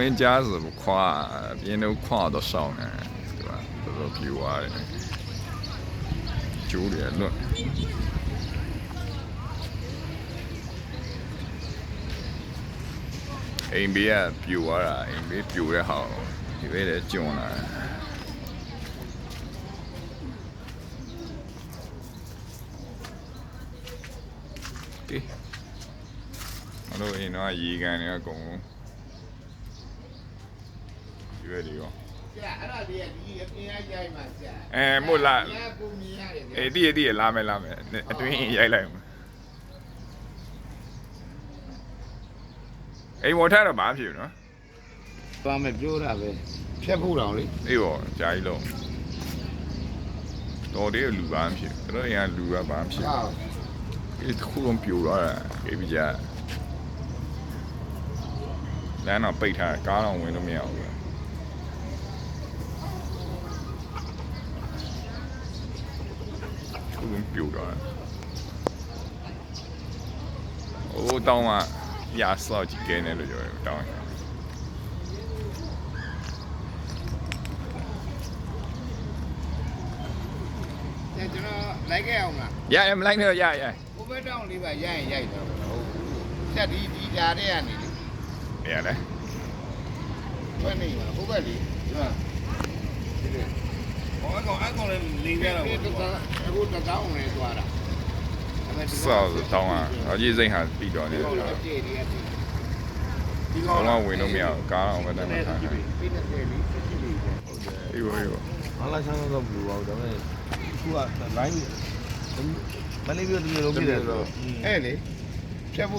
ဝင်ကြားဆိုခွာပြင်းတော့ခွာတော့ဆောင်တယ်ဒီမှာတော်တော်ပြူသွားတယ်ကျိုးတယ်လွတ်အိမ်ဘေးကပြူသွားတာအိမ်ဘေးပြူတဲ့ဟာဒီဘက်လည်းကျွန်လာတယ်အဲ့လိုအင်းတော့ရေကန်တွေအကုန် ရွယ်တွေရောကျအဲ့ဒါလေးကဒီအပြင်ရိုက်မှာကျအဲမို့လားညပုံမြင်ရတယ်ဗျအေးတည့်ရတည့်ရလာမယ်လာမယ်အတွင်းရိုက်လိုက်အောင်အိမ်ဝတ်ထားတော့ဘာဖြစ်ဘူးနော်သွားမယ်ပြောတာပဲဖြတ်ဖို့တောင်လေအေးပေါ့ဂျာကြီးလုံးတော်တယ်လူပါမဖြစ်ကျွန်တော်အရင်လူကဘာမဖြစ်ဟာအေးတစ်ခုလုံးပြိုသွားတာအေးပြကြလမ်းတော့ပိတ်ထားတယ်ကားတော့ဝင်လို့မရဘူးတစ်ခု လုံးပြိုသွားတာအိုးတောင်းမှရာဆောက်ကြည့်ကဲနေလို့ပြောတယ်တောင်းရင်ကျကျွန်တော်လိုက်ခဲ့အောင်လားရရမလိုက်နဲ့ရရဟိုဘက်တောင်လေးပါရိုက်ရင်ရိုက်တော့ဟုတ်ဖြတ်ဒီဒီဓာတ်တဲ့ကနေလေရလဲဘယ်နေမှာဟိုဘက်လေဒီမှာဒီလေဟောအ ကောင်အကောင်လည်းလိန်ကြတော့ဒီတော့အခုတကောင်းနေသွားတာဆောက်တောင်းอ่ะအကြီးစိတ်ဟာပြီးတော့နေတယ်ဟုတ်လားကြည့်ရတယ်ဒီဘာမှဝင်လို့မရဘူးကားအောင်ပဲတမ်းမှထားတယ်ပြီးနေတယ်လीစစ်စစ်လေးပဲအေးဘောအေးဘောမလာချမ်းတော့ဘူးပါဘူးဒါပေမဲ့ခုက line မလေးပြီးတော့ဒီလိုလုပ်ပြတယ်ဆိုတော့အဲ့လေဖြတ်ဖို့